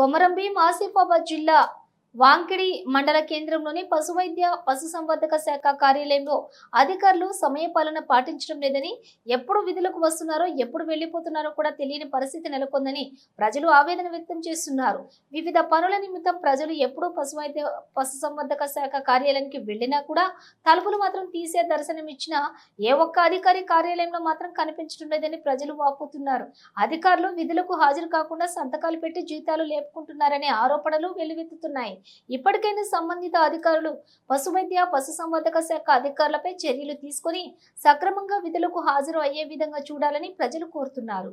కొమరంభీం ఆసిఫాబాద్ జిల్లా వాంకిడి మండల కేంద్రంలోని పశువైద్య పశుసంవర్ధక శాఖ కార్యాలయంలో అధికారులు సమయపాలన పాటించడం లేదని ఎప్పుడు విధులకు వస్తున్నారో ఎప్పుడు వెళ్ళిపోతున్నారో కూడా తెలియని పరిస్థితి నెలకొందని ప్రజలు ఆవేదన వ్యక్తం చేస్తున్నారు. వివిధ పనుల నిమిత్తం ప్రజలు ఎప్పుడూ పశువైద్య పశుసంవర్ధక శాఖ కార్యాలయానికి వెళ్ళినా కూడా తలుపులు మాత్రం తీసే దర్శనం ఇచ్చినా ఏ ఒక్క అధికారి కార్యాలయంలో మాత్రం కనిపించడం లేదని ప్రజలు వాపోతున్నారు. అధికారులు విధులకు హాజరు కాకుండా సంతకాలు పెట్టి జీతాలు లేపుకుంటున్నారనే ఆరోపణలు వెల్లువెత్తుతున్నాయి. ఇప్పటికైనా సంబంధిత అధికారులు పశువైద్య పశుసంవర్ధక శాఖ అధికారులపై చర్యలు తీసుకొని సక్రమంగా విధులకు హాజరు అయ్యే విధంగా చూడాలని ప్రజలు కోరుతున్నారు.